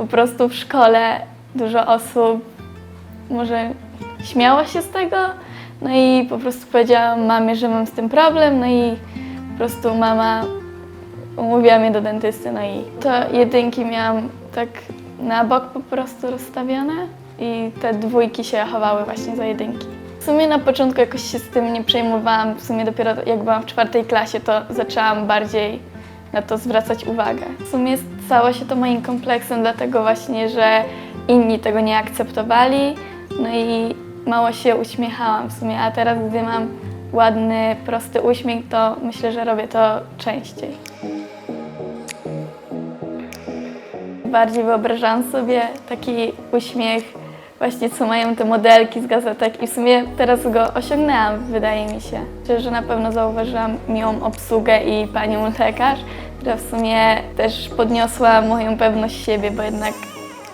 po prostu w szkole dużo osób może śmiało się z tego, no i po prostu powiedziałam mamie, że mam z tym problem, no i po prostu mama umówiła mnie do dentysty, no i to jedynki miałam tak na bok po prostu rozstawione i te dwójki się chowały właśnie za jedynki. W sumie na początku jakoś się z tym nie przejmowałam, w sumie dopiero jak byłam w czwartej klasie, to zaczęłam bardziej na to zwracać uwagę. W sumie stało się to moim kompleksem, dlatego właśnie, że inni tego nie akceptowali, no i mało się uśmiechałam w sumie, a teraz gdy mam ładny, prosty uśmiech, to myślę, że robię to częściej. Bardziej wyobrażałam sobie taki uśmiech właśnie co mają te modelki z gazetek i w sumie teraz go osiągnęłam, wydaje mi się. Myślę, że na pewno zauważyłam miłą obsługę i panią lekarz, która w sumie też podniosła moją pewność siebie, bo jednak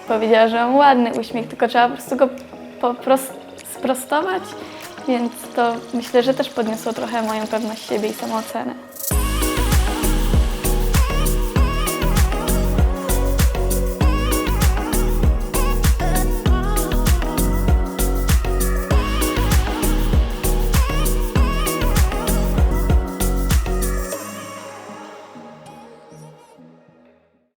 powiedziała, że mam ładny uśmiech, tylko trzeba po prostu go po prostu sprostować, więc to myślę, że też podniosło trochę moją pewność siebie i samoocenę.